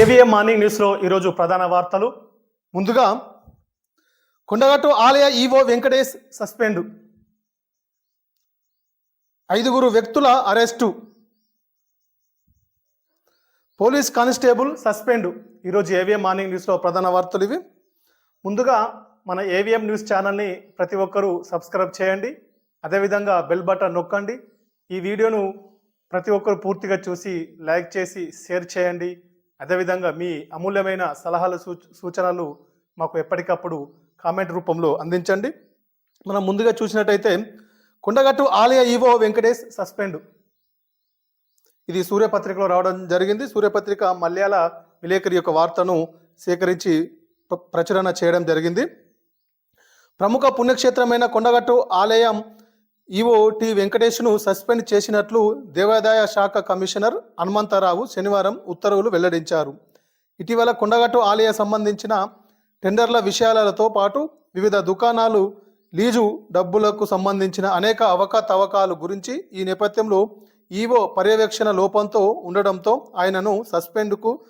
AVM morning న్యూస్లో ఈరోజు ప్రధాన వార్తలు. ముందుగా కొండగట్టు ఆలయ ఈవో వెంకటేష్ సస్పెండ్. ఐదుగురు వ్యక్తుల అరెస్టు. Police constable suspend. ఈరోజు ఏవిఎం మార్నింగ్ న్యూస్లో ప్రధాన వార్తలు ఇవి. ముందుగా మన ఏవిఎం న్యూస్ ఛానల్ని ప్రతి ఒక్కరూ సబ్స్క్రైబ్ చేయండి. అదేవిధంగా బెల్ బటన్ నొక్కండి. ఈ వీడియోను ప్రతి ఒక్కరు పూర్తిగా చూసి లైక్ చేసి షేర్ చేయండి. అదేవిధంగా మీ అమూల్యమైన సలహాలు సూచ సూచనలు మాకు ఎప్పటికప్పుడు కామెంట్ రూపంలో అందించండి. మనం ముందుగా చూసినట్టయితే కొండగట్టు ఆలయ ఈవో వెంకటేష్ సస్పెండ్. ఇది సూర్యపత్రికలో రావడం జరిగింది. సూర్యపత్రిక మలయాళ విలేకరి యొక్క వార్తను సేకరించి ప్ర- ప్రచురణ చేయడం జరిగింది. ప్రముఖ పుణ్యక్షేత్రమైన కొండగట్టు ఆలయం ఈవో టి వెంకటేష్ను సస్పెండ్ చేసినట్లు దేవాదాయ శాఖ కమిషనర్ హనుమంతరావు శనివారం ఉత్తర్వులు వెల్లడించారు. ఇటీవల కొండగట్టు ఆలయ సంబంధించిన టెండర్ల విషయాలతో పాటు వివిధ దుకాణాలు లీజు డబ్బులకు సంబంధించిన అనేక అవకతవకాలు గురించి ఈ నేపథ్యంలో ఈవో పర్యవేక్షణ లోపంతో ఉండడంతో ఆయనను సస్పెండ్కు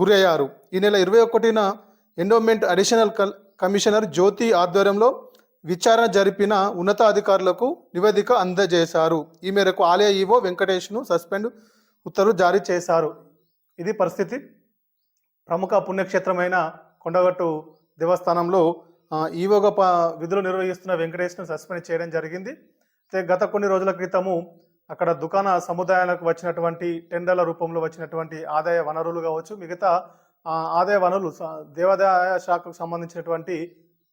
గురయ్యారు. ఈ నెల ఇరవై ఒకటిన ఎండోమెంట్ అడిషనల్ కల్- కమిషనర్ జ్యోతి ఆధ్వర్యంలో విచారణ జరిపిన ఉన్నతాధికారులకు నివేదిక అందజేశారు. ఈ మేరకు ఆలయ ఈవో వెంకటేష్ను సస్పెండ్ ఉత్తర్వు జారీ చేశారు. ఇది పరిస్థితి. ప్రముఖ పుణ్యక్షేత్రమైన కొండగట్టు దేవస్థానంలో ఆ, ఈవోగా ప విధులు నిర్వహిస్తున్న వెంకటేష్ను సస్పెండ్ చేయడం జరిగింది. అయితే గత కొన్ని రోజుల క్రితము అక్కడ దుకాణ సముదాయాలకు వచ్చినటువంటి టెండర్ల రూపంలో వచ్చినటువంటి ఆదాయ వనరులు కావచ్చు మిగతా ఆదాయ వనరులు దేవాదాయ శాఖకు సంబంధించినటువంటి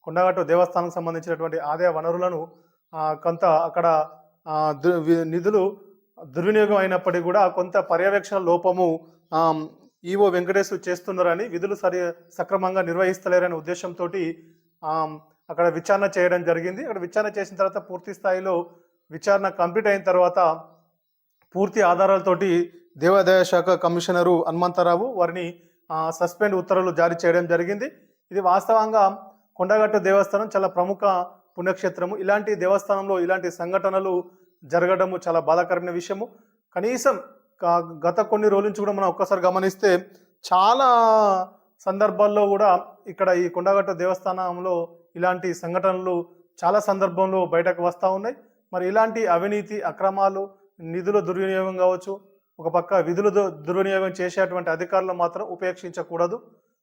కొండగట్టు దేవస్థానం సంబంధించినటువంటి ఆదాయ వనరులను కొంత అక్కడ దు- నిధులు దుర్వినియోగం అయినప్పటికీ కూడా కొంత పర్యవేక్షణ లోపము ఈవో వెంకటేశ్ చేస్తున్నారని విధులు సరి సక్రమంగా నిర్వహిస్తలేరనే ఉద్దేశంతో అక్కడ విచారణ చేయడం జరిగింది. అక్కడ విచారణ చేసిన తర్వాత పూర్తి స్థాయిలో విచారణ కంప్లీట్ అయిన తర్వాత పూర్తి ఆధారాలతోటి దేవాదాయ శాఖ కమిషనరు హనుమంతరావు వారిని సస్పెండ్ ఉత్తర్వులు జారీ చేయడం జరిగింది. ఇది వాస్తవంగా కొండగట్టు దేవస్థానం చాలా ప్రముఖ పుణ్యక్షేత్రము. ఇలాంటి దేవస్థానంలో ఇలాంటి సంఘటనలు జరగడము చాలా బాధాకరమైన విషయము. కనీసం గత కొన్ని రోజుల నుంచి కూడా మనం ఒక్కసారి గమనిస్తే చాలా సందర్భాల్లో కూడా ఇక్కడ ఈ కొండగట్టు దేవస్థానంలో ఇలాంటి సంఘటనలు చాలా సందర్భంలో బయటకు వస్తూ ఉన్నాయి. మరి ఇలాంటి అవినీతి అక్రమాలు నిధుల దుర్వినియోగం కావచ్చు ఒక పక్క విధుల దు- దుర్వినియోగం చేసేటువంటి అధికారులు మాత్రం ఉపేక్షించకూడదు.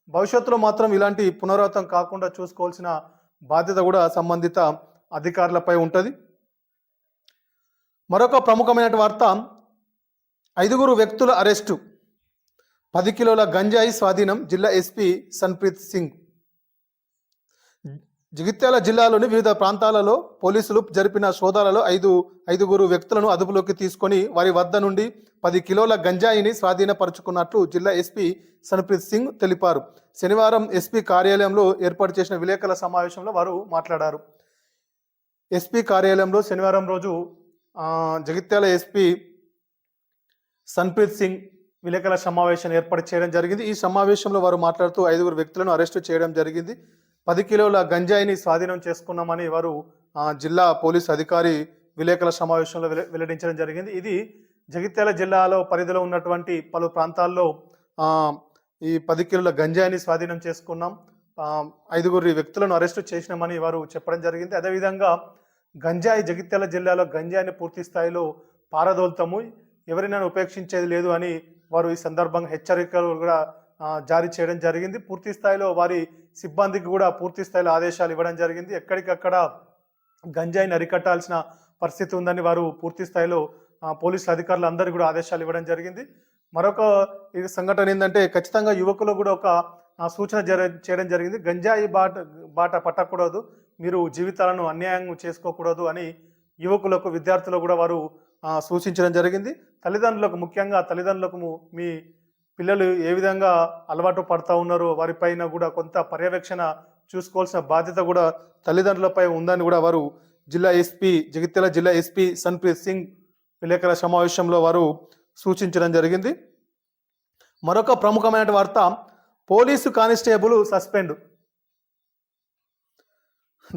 భవిష్యత్తులో మాత్రం ఇలాంటి పునరావృతం కాకుండా చూసుకోవాల్సిన బాధ్యత కూడా సంబంధిత అధికారులపై ఉంటుంది. మరొక ప్రముఖమైన వార్త ఐదుగురు వ్యక్తుల అరెస్టు పది కిలోల గంజాయి స్వాధీనం జిల్లా ఎస్పీ సన్ప్రీత్ సింగ్. జగిత్యాల జిల్లాలోని వివిధ ప్రాంతాలలో పోలీసులు జరిపిన సోదాలలో ఐదు ఐదుగురు వ్యక్తులను అదుపులోకి తీసుకొని వారి వద్ద నుండి పది కిలోల గంజాయిని స్వాధీనపరుచుకున్నట్లు జిల్లా ఎస్పీ సన్ప్రీత్ సింగ్ తెలిపారు. శనివారం ఎస్పీ కార్యాలయంలో ఏర్పాటు చేసిన విలేకరుల సమావేశంలో వారు మాట్లాడారు. ఎస్పీ కార్యాలయంలో శనివారం రోజు జగిత్యాల ఎస్పీ సన్ప్రీత్ సింగ్ విలేకరుల సమావేశం ఏర్పాటు చేయడం జరిగింది. ఈ సమావేశంలో వారు మాట్లాడుతూ ఐదుగురు వ్యక్తులను అరెస్టు చేయడం జరిగింది. పది కిలోల గంజాయిని స్వాధీనం చేసుకున్నామని వారు జిల్లా పోలీస్ అధికారి విలేకరుల సమావేశంలో వెల్లడించడం జరిగింది. ఇది జగిత్యాల జిల్లాలో పరిధిలో ఉన్నటువంటి పలు ప్రాంతాల్లో ఈ పది కిలోల గంజాయిని స్వాధీనం చేసుకున్నాం. ఐదుగురి ఐదుగురు వ్యక్తులను అరెస్టు చేసినామని వారు చెప్పడం జరిగింది. అదేవిధంగా గంజాయి జగిత్యాల జిల్లాలో గంజాయిని పూర్తి స్థాయిలో పారదోలుతాము. ఎవరినైనా ఉపేక్షించేది లేదు అని వారు ఈ సందర్భంగా హెచ్చరికలు కూడా జారీ చేయడం జరిగింది. పూర్తి స్థాయిలో వారి సిబ్బందికి కూడా పూర్తి స్థాయిలో ఆదేశాలు ఇవ్వడం జరిగింది. ఎక్కడికక్కడ గంజాయిని అరికట్టాల్సిన పరిస్థితి ఉందని వారు పూర్తి స్థాయిలో పోలీసు అధికారులు అందరికీ కూడా ఆదేశాలు ఇవ్వడం జరిగింది. మరొక ఈ సంఘటన ఏంటంటే ఖచ్చితంగా యువకులు కూడా ఒక సూచన జర చేయడం జరిగింది. గంజాయి బాట బాట పట్టకూడదు. మీరు జీవితాలను అన్యాయం చేసుకోకూడదు అని యువకులకు విద్యార్థులకు కూడా వారు సూచించడం జరిగింది. తల్లిదండ్రులకు ముఖ్యంగా తల్లిదండ్రులకు మీ పిల్లలు ఏ విధంగా అలవాటు పడతా ఉన్నారో వారిపైన కూడా కొంత పర్యవేక్షణ చూసుకోవాల్సిన బాధ్యత కూడా తల్లిదండ్రులపై ఉందని కూడా వారు జిల్లా ఎస్పీ జగిత్యాల జిల్లా ఎస్పీ సన్ప్రీత్ సింగ్ విలేకరుల సమావేశంలో వారు సూచించడం జరిగింది. మరొక ప్రముఖమైన వార్త పోలీసు కానిస్టేబుల్ సస్పెండ్.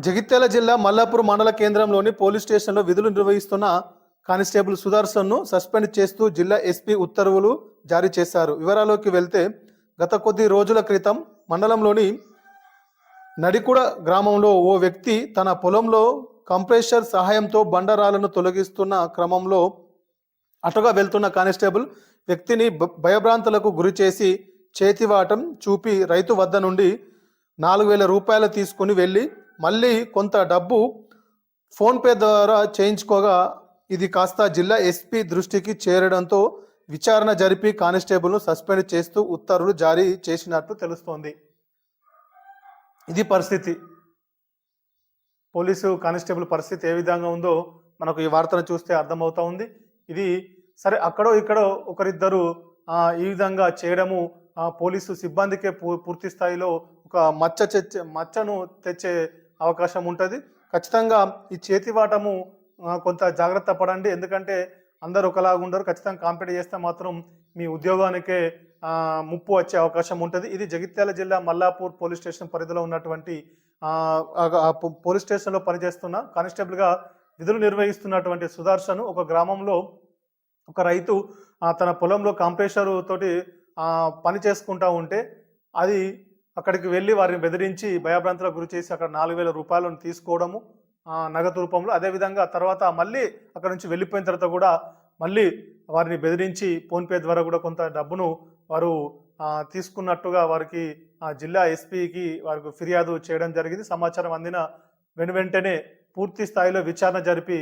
జగిత్యాల జిల్లా మల్లాపూర్ మండల కేంద్రంలోని పోలీస్ స్టేషన్లో విధులు నిర్వహిస్తున్న కానిస్టేబుల్ సుదర్శన్ను సస్పెండ్ చేస్తూ జిల్లా ఎస్పీ ఉత్తర్వులు జారీ చేశారు. వివరాల్లోకి వెళ్తే గత కొద్ది రోజుల క్రితం మండలంలోని నడికుడ గ్రామంలో ఓ వ్యక్తి తన పొలంలో కంప్రెషర్ సహాయంతో బండరాలను తొలగిస్తున్న క్రమంలో అటుగా వెళ్తున్న కానిస్టేబుల్ వ్యక్తిని భ- భయభ్రాంతులకు గురి చేసి చేతివాటం చూపి రైతు వద్ద నుండి నాలుగు వేల రూపాయలు తీసుకుని వెళ్ళి మళ్ళీ కొంత డబ్బు ఫోన్పే ద్వారా చేయించుకోగా ఇది కాస్త జిల్లా ఎస్పీ దృష్టికి చేరడంతో విచారణ జరిపి కానిస్టేబుల్ను సస్పెండ్ చేస్తూ ఉత్తర్వులు జారీ చేసినట్లు తెలుస్తోంది. ఇది పరిస్థితి. పోలీసు కానిస్టేబుల్ పరిస్థితి ఏ విధంగా ఉందో మనకు ఈ వార్తను చూస్తే అర్థమవుతా ఉంది. ఇది సరే అక్కడో ఇక్కడో ఒకరిద్దరు ఈ విధంగా చేయడము ఆ, పోలీసు సిబ్బందికే పూ- పూర్తి స్థాయిలో ఒక మచ్చ చెచ్చే మచ్చను తెచ్చే అవకాశం ఉంటుంది. ఖచ్చితంగా ఈ చేతివాటము కొంత జాగ్రత్త పడండి. ఎందుకంటే అందరూ ఒకలాగా ఉండరు. ఖచ్చితంగా కాంపిటీ చేస్తే మాత్రం మీ ఉద్యోగానికే ముప్పు వచ్చే అవకాశం ఉంటుంది. ఇది జగిత్యాల జిల్లా మల్లాపూర్ పోలీస్ స్టేషన్ పరిధిలో ఉన్నటువంటి పోలీస్ స్టేషన్లో పనిచేస్తున్న కానిస్టేబుల్గా విధులు నిర్వహిస్తున్నటువంటి సుదర్శన్ ఒక గ్రామంలో ఒక రైతు తన పొలంలో కాంప్రెషర్ తోటి పని చేసుకుంటా ఉంటే అది అక్కడికి వెళ్ళి వారిని బెదిరించి భయభ్రాంతులకు గురి చేసి అక్కడ నాలుగు వేల రూపాయలను తీసుకోవడము నగదు రూపంలో. అదేవిధంగా తర్వాత మళ్ళీ అక్కడ నుంచి వెళ్ళిపోయిన తర్వాత కూడా మళ్ళీ వారిని బెదిరించి ఫోన్పే ద్వారా కూడా కొంత డబ్బును వారు తీసుకున్నట్టుగా వారికి జిల్లా ఎస్పీకి వారికి ఫిర్యాదు చేయడం జరిగింది. సమాచారం అందిన వెను వెంటనే పూర్తి స్థాయిలో విచారణ జరిపి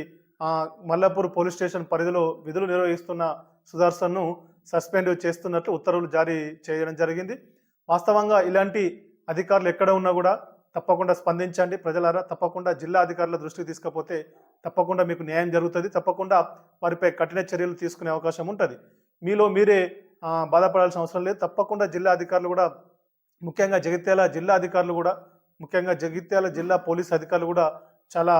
మల్లపూర్ పోలీస్ స్టేషన్ పరిధిలో విధులు నిర్వహిస్తున్న సుదర్శన్ను సస్పెండ్ చేస్తున్నట్లు ఉత్తర్వులు జారీ చేయడం జరిగింది. వాస్తవంగా ఇలాంటి అధికారులు ఎక్కడ ఉన్నా కూడా తప్పకుండా స్పందించండి. ప్రజలారా తప్పకుండా జిల్లా అధికారుల దృష్టికి తీసుకపోతే తప్పకుండా మీకు న్యాయం జరుగుతుంది. తప్పకుండా వారిపై కఠిన చర్యలు తీసుకునే అవకాశం ఉంటుంది. మీలో మీరే బాధపడాల్సిన అవసరం లేదు. తప్పకుండా జిల్లా అధికారులు కూడా ముఖ్యంగా జగిత్యాల జిల్లా అధికారులు కూడా ముఖ్యంగా జగిత్యాల జిల్లా పోలీస్ అధికారులు కూడా చాలా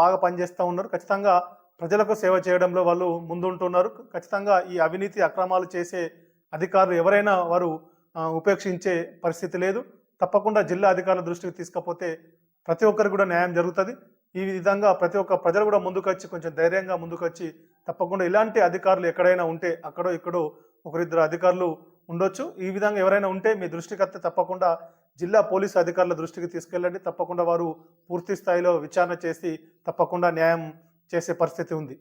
బాగా పనిచేస్తూ ఉన్నారు. ఖచ్చితంగా ప్రజలకు సేవ చేయడంలో వాళ్ళు ముందుంటున్నారు. ఖచ్చితంగా ఈ అవినీతి అక్రమాలు చేసే అధికారులు ఎవరైనా వారు ఉపేక్షించే పరిస్థితి లేదు. తప్పకుండా జిల్లా అధికారుల దృష్టికి తీసుకపోతే ప్రతి ఒక్కరికి కూడా న్యాయం జరుగుతుంది. ఈ విధంగా ప్రతి ఒక్క ప్రజలు కూడా ముందుకొచ్చి కొంచెం ధైర్యంగా ముందుకొచ్చి తప్పకుండా ఇలాంటి అధికారులు ఎక్కడైనా ఉంటే అక్కడో ఇక్కడో ఒకరిద్దరు అధికారులు ఉండొచ్చు. ఈ విధంగా ఎవరైనా ఉంటే మీ దృష్టికి వస్తే తప్పకుండా జిల్లా పోలీసు అధికారుల దృష్టికి తీసుకెళ్ళండి. తప్పకుండా వారు పూర్తి స్థాయిలో విచారణ చేసి తప్పకుండా న్యాయం చేసే పరిస్థితి ఉంది.